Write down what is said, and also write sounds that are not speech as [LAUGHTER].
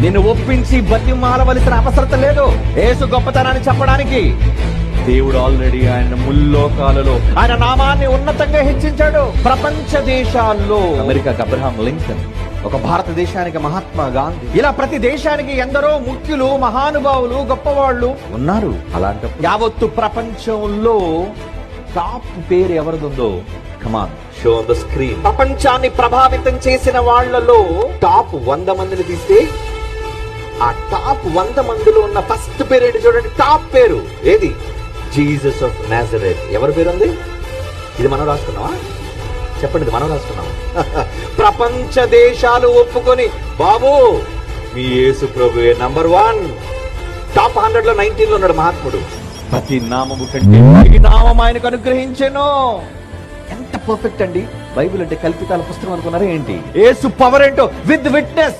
నిన్ను ఒప్పించి బతిమాలవలసిన అవసరత లేదు. యేసు గొప్పతనాన్ని చెప్పడానికి దేవుడు ఆల్రెడీ ఆయన ముల్లోకాలలో ఆయన నామాన్ని ఉన్నతంగా హెచ్చించాడు. ప్రపంచ దేశాల్లో. అమెరికాకి అబ్రహాం లింకన్ ఒక భారతదేశానికి మహాత్మా గాంధీ. ఇలా ప్రతి దేశానికి ఎందరో ముఖ్యులు మహానుభావులు గొప్పవాళ్ళు ఉన్నారు. అలాంటి యావత్తు ప్రపంచంలో టాప్ పేరు ఎవరిదుందో? Come on show the screen ప్రపంచాన్ని ప్రభావితం చేసిన వాళ్ళలో టాప్ వంద మందిని తీస్తే ఆ టాప్ వంద మందిలో ఉన్న ఫస్ట్ పేరు ఏంటి చూడండి టాప్ పేరు. ఏది? జీసస్ ఆఫ్ నాజరేట్ ఎవరి పేరు ఉంది ఇది మనం రాసుకున్నావా? చెప్పండి ఇది మనం రాసుకున్నాం [LAUGHS] ప్రపంచ దేశాలు ఒప్పుకొని బాబు మీ యేసు ప్రభు నంబర్ వన్? టాప్ హండ్రెడ్లో నైన్టీన్లో ఉన్నాడు మహాత్ముడు. ప్రతి నామము కంటే ఈ నామం ఆయనకు అనుగ్రహించెను. ఎంత పర్ఫెక్ట్ అండి. బైబిల్ అంటే కల్పితాల పుస్తకం అనుకున్నారా ఏంటి? ఏసు పవర్ ఏంటో? With witness.